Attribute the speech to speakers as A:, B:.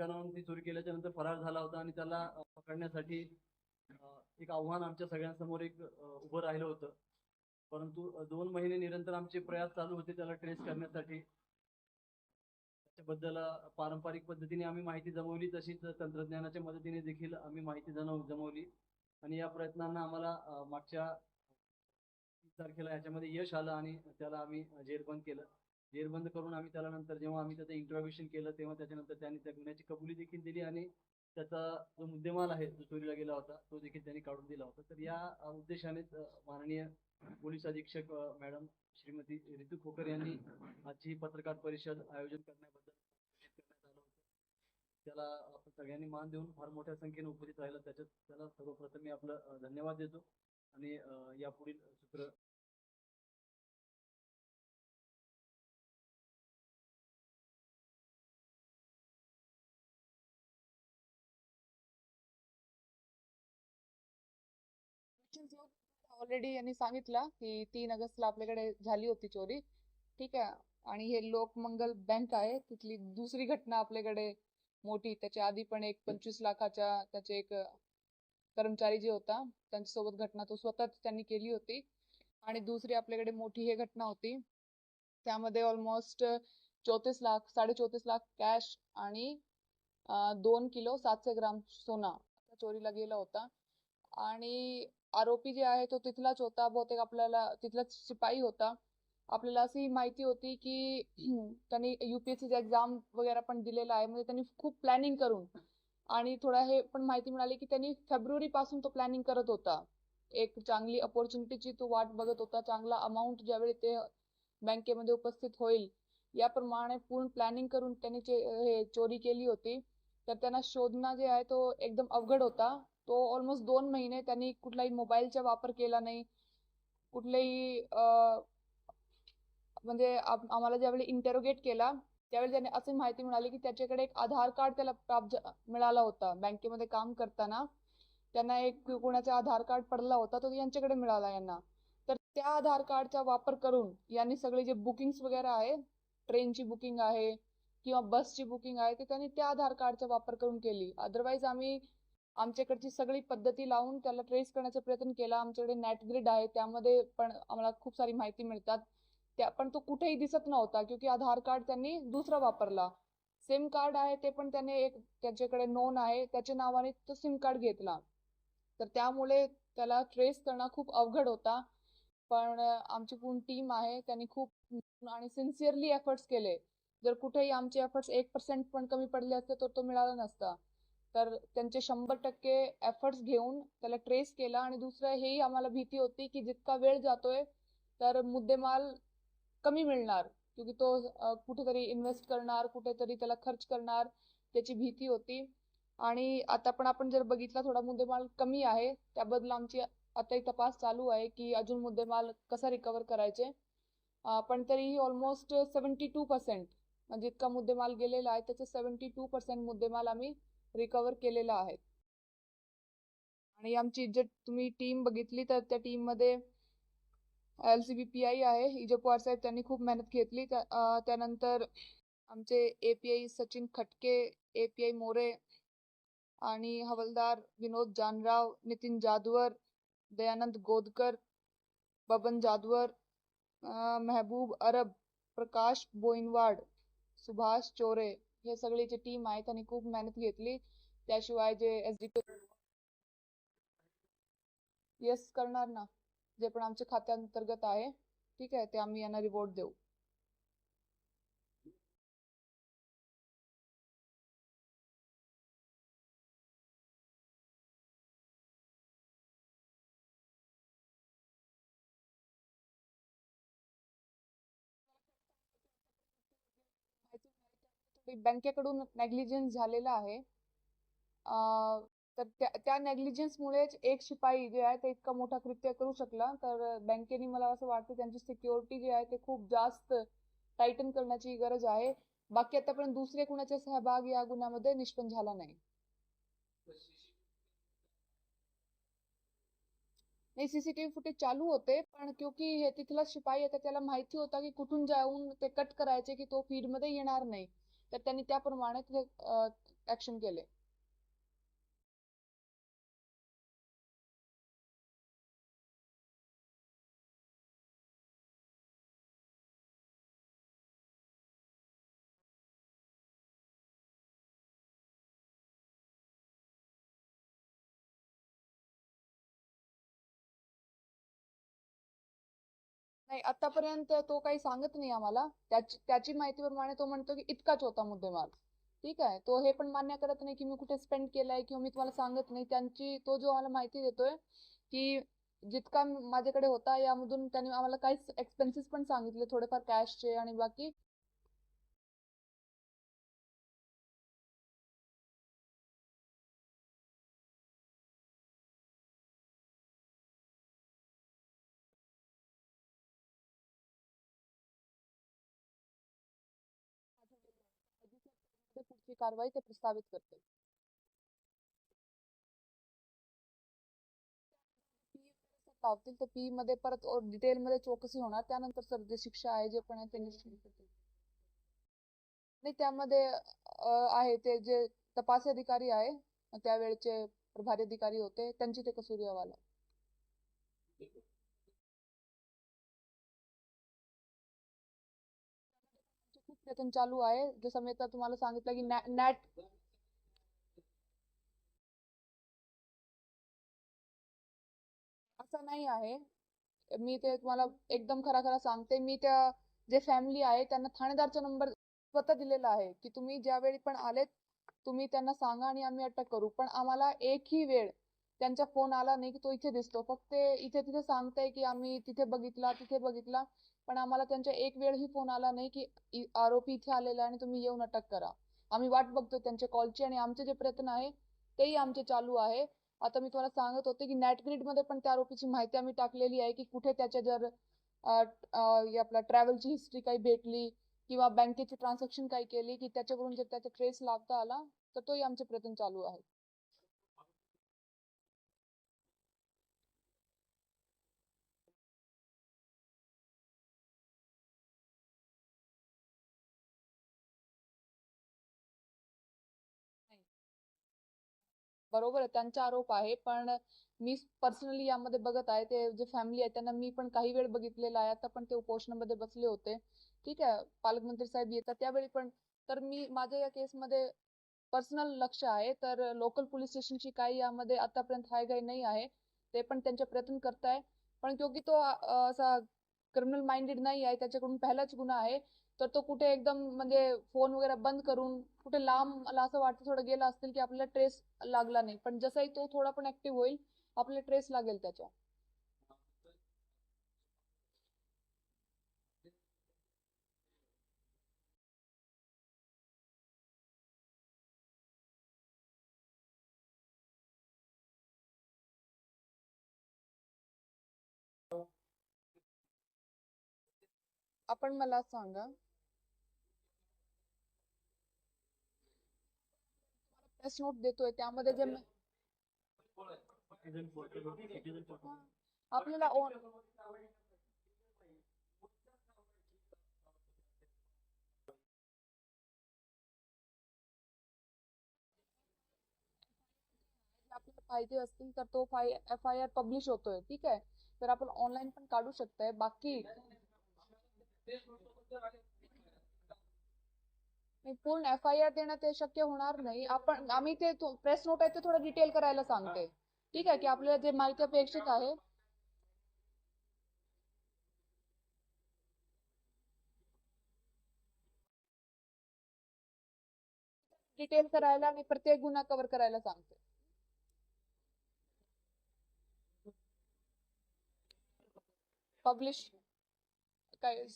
A: ठिकाणाहून ती चोरी केल्याच्यानंतर फरार झाला होता आणि त्याला पकडण्यासाठी एक आव्हान आमच्या सगळ्यांसमोर एक उभं राहिलं होतं. परंतु दोन महिने निरंतर आमचे प्रयास चालू होते त्याला ट्रेस करण्यासाठी. त्याच्याबद्दल पारंपरिक पद्धतीने आम्ही माहिती जमवली तशीच तंत्रज्ञानाच्या मदतीने देखील आम्ही माहिती जमव जमवली. आणि या प्रयत्नांना आम्हाला मागच्या तारखेला याच्यामध्ये यश आलं आणि त्याला आम्ही जेरबंद केलं. जेरबंद करून आम्ही त्याला नंतर जेव्हा आम्ही त्याचं इंट्रोग्युशन केलं तेव्हा त्याच्यानंतर त्यांनी त्या गुन्ह्याची कबुली देखील दिली आणि त्याचा जो मुद्देमाल आहे जो चोरीला गेला होता तो देखील त्यांनी काढून दिला होता. तर या उद्देशानेच माननीय पोलीस अधीक्षक मॅडम श्रीमती रितू खोकर यांनी आजची पत्रकार परिषद आयोजन करण्याबद्दल करण्यात आलं होतं. त्याला आपण सगळ्यांनी मान देऊन फार मोठ्या संख्येने उपस्थित राहिलं. त्याच्यात त्याला सर्वप्रथम मी आपलं धन्यवाद देतो. आणि या यापुढील सूत्र
B: ऑलरेडी यांनी सांगितलं की तीन ऑगस्टला आपल्याकडे झाली होती चोरी. ठीक आहे. आणि हे लोकमंगल बँक आहे. तिथली दुसरी घटना आपल्याकडे मोठी. त्याच्या आधी पण एक पंचवीस लाखाच्या त्याचे एक कर्मचारी जे होता त्यांच्यासोबत घटना तो स्वतःच त्यांनी केली होती. आणि दुसरी आपल्याकडे मोठी हे घटना होती. त्यामध्ये ऑलमोस्ट चौतीस लाख साडे चौतीस लाख कॅश आणि दोन किलो सातशे ग्राम सोना चोरीला गेला होता. आणि आरोपी जे आहे तो तिथलाच होता बहुतेक आपल्याला तिथलाच शिपाई होता. आपल्याला अशी माहिती होती की त्यांनी युपीएससी एक्झाम वगैरे पण दिलेला आहे म्हणजे त्यांनी खूप प्लॅनिंग करून आणि थोडा हे पण माहिती मिळाली की त्यांनी फेब्रुवारी पासून तो प्लॅनिंग करत होता. एक चांगली अपॉर्च्युनिटीची तो वाट बघत होता. चांगला अमाऊंट ज्यावेळी ते बँकेमध्ये उपस्थित होईल याप्रमाणे पूर्ण प्लॅनिंग करून त्यांनी हे चोरी केली होती. तर त्यांना शोधणं जे आहे तो एकदम अवघड होता. तो ऑलमोस्ट दोन महिने त्यांनी कुठलाही मोबाईलचा वापर केला नाही. कुठलेही म्हणजे आम्हाला ज्यावेळी इंटरोगेट केला त्यावेळी त्याने अशी माहिती मिळाली की त्याच्याकडे एक आधार कार्ड त्याला प्राप्त मिळाला होता. बँकेमध्ये काम करताना त्यांना एक कोणाचा आधार कार्ड पडला होता तो यांच्याकडे मिळाला यांना. तर त्या आधार कार्डचा वापर करून यांनी सगळे जे बुकिंग्स वगैरे आहे ट्रेनची बुकिंग आहे किंवा बसची बुकिंग आहे ते त्यांनी त्या आधार कार्डचा वापर करून केली. अदरवाईज आम्ही आमच्याकडची सगळी पद्धती लावून त्याला ट्रेस करण्याचा प्रयत्न केला. आमच्याकडे नेट ग्रिड आहे त्यामध्ये पण आम्हाला खूप सारी माहिती मिळतात. त्या पण तो कुठेही दिसत नव्हता क्योंकि आधार कार्ड त्यांनी दुसरा वापरला. सिम कार्ड आहे ते पण त्याने एक त्याच्याकडे नोन आहे. त्याच्या नावाने तो सिम कार्ड घेतला. तर त्यामुळे त्याला ट्रेस करणं खूप अवघड होता. पण आमची पूर्ण टीम आहे त्यांनी खूप आणि सिन्सिअरली एफर्ट्स केले. जर कुठेही आमचे एफर्ट्स एक पर्सेंट पण कमी पडले असते तर तो मिळाला नसता. तर त्यांचे शंभर टक्के एफर्ट्स घेऊन त्याला ट्रेस केला आणि दुसरं हेही आम्हाला भीती होती की जितका वेळ जातोय तर मुद्देमाल कमी मिळणार. क्योंकि तो कुठेतरी इन्व्हेस्ट करणार कुठेतरी त्याला खर्च करणार त्याची भीती होती. आणि आता पण आपण जर बघितला थोडा मुद्देमाल कमी आहे. त्याबद्दल आमची आताही तपास चालू आहे की अजून मुद्देमाल कसा रिकवर करायचे. पण तरीही ऑलमोस्ट सेवन्टी टू पर्सेंट म्हणजे इतका मुद्देमाल गेलेला आहे. त्याचे सेवन्टी टू पर्सेंट मुद्देमाल आम्ही रिकवर केलेला आहे. आणि आमची जर तुम्ही टीम बघितली तर त्या टीममध्ये L C B P I आहे. इजो पवार साहेब त्यांनी खूप मेहनत घेतली. त्यानंतर आमचे एपीआय सचिन खटके एपीआय मोरे आणि हवलदार विनोद जानराव नितीन जाधवर दयानंद गोदकर बबन जाधवर अं, महबूब अरब प्रकाश बोईनवाड सुभाष चोरे हे सगळी जी टीम आहे त्यांनी खूप मेहनत घेतली. त्याशिवाय जे एस डी येस करणार ना जे पण आमच्या खात्यांतर्गत आहे ठीक आहे ते आम्ही यांना रिवॉर्ड देऊ. बँकेकडून नेग्लिजन्स झालेला आहे. तर त्या त्या नेग्लिजन्समुळेच एक शिपाई जे आहे ते इतका मोठा कृत्य करू शकला. तर बँकेने मला असं वाटतं त्यांची सिक्युरिटी जी आहे ते खूप जास्त टायटन करण्याची गरज आहे. बाकी आतापर्यंत दुसरे कुणाचा सहभाग या गुन्ह्यामध्ये निष्पन्न झाला नाही. नाही सीसीटीव्ही फुटेज चालू होते पण क्योंकि हे तिथला शिपाई आहे त्याला माहिती होता की कुठून जाऊन ते कट करायचे की तो फीडमध्ये येणार नाही. तर त्यांनी त्याप्रमाणे तिथे ऍक्शन केले. नाही आतापर्यंत तो काही सांगत नाही आम्हाला. त्याची त्याची माहितीप्रमाणे तो म्हणतो की इतकाच होता मुद्देमाल. ठीक आहे? तो हे पण मान्य करत नाही की मी कुठे स्पेंड केलाय किंवा मी तुम्हाला सांगत नाही. त्यांची तो जो आम्हाला माहिती देतोय की जितका माझ्याकडे होता यामधून त्यांनी आम्हाला काहीच एक्सपेन्सेस पण सांगितले. थोडेफार कॅशचे आणि बाकी. पुढची कारवाई ते प्रस्तावित करते लावतील तर पी मध्ये परत डिटेल मध्ये चौकशी होणार. त्यानंतर सर जे शिक्षा आहे जे पण आहे ते निश्चित नाही त्यामध्ये आहे ते जे तपास अधिकारी आहे त्यावेळेचे प्रभारी अधिकारी होते त्यांची ते कसुरी अहवाल आहे. चालू आहे. जसं मी आता तुम्हाला सांगितलं की नॅट असं नाही आहे. मी ते तुम्हाला एकदम खरा खरा सांगते. मी त्या जे फॅमिली आहे त्यांना ठाणेदारचा नंबर स्वतः दिलेला आहे की तुम्ही ज्यावेळी पण आलेत तुम्ही त्यांना सांगा आणि आम्ही अटक करू. पण आम्हाला एकही वेळ त्यांचा फोन आला नाही की तो इथे दिसतो. फक्त ते इथे तिथे सांगताय की आम्ही तिथे बघितला तिथे बघितला. पण आम्हाला त्यांचा एक वेळही फोन आला नाही की आरोपी इथे आलेला आहे आणि तुम्ही येऊन अटक करा. आम्ही वाट बघतो त्यांच्या कॉलची आणि आमचे जे प्रयत्न आहे तेही आमचे चालू आहे. आता मी तुम्हाला सांगत होते की नॅटग्रिडमध्ये पण त्या आरोपीची माहिती आम्ही टाकलेली आहे की कुठे त्याच्या जर अं, आपला ट्रॅव्हलची हिस्ट्री काही भेटली किंवा बँकेची ट्रान्झॅक्शन काही केली की त्याच्यावरून जर त्याचा ट्रेस लावता आला तर तोही आमचे प्रयत्न चालू आहे बरोबर आहे त्यांचा आरोप आहे. पण मी पर्सनली यामध्ये बघत आहे ते जे फॅमिली आहे त्यांना मी पण काही वेळ बघितलेला आहे. आता पण ते उपोषणामध्ये बसले होते. ठीक आहे पालकमंत्री साहेब येतात त्यावेळी पण. तर मी माझ्या या केसमध्ये पर्सनल लक्ष आहे. तर लोकल पोलीस स्टेशनची काही यामध्ये आतापर्यंत हाय काही नाही आहे. ते पण त्यांचे प्रयत्न करताय. पण क्योंकि तो असा क्रिमिनल माइंडेड नाही आहे त्याच्याकडून पहिलाच गुन्हा आहे. तर तो कुठे एकदम म्हणजे फोन वगैरे बंद करून कुठे लांब मला असं वाटतं थोडं गेला असतील की आपल्याला ट्रेस लागला नाही. पण जसाही तो थोडा पण ऍक्टिव्ह होईल आपल्याला ट्रेस लागेल त्याच्या. आपण मला सांगा प्रेस नोट देतोय त्यामध्ये जे आपल्याला on- आपल्याला पाहिजे असतील तर तो एफ़ आय आर पब्लिश होतोय ठीक आहे? तर आपण ऑनलाईन पण काढू शकताय. बाकी पूर्ण एफ आय आर देणं ते शक्य होणार नाही. आपण आम्ही ते प्रेस नोट आहे ते थोडं डिटेल करायला सांगते. ठीक आहे? की आपल्याला जे माहिती अपेक्षित आहे. डिटेल करायला आणि प्रत्येक गुन्हा कव्हर करायला सांगते. पब्लिश काय?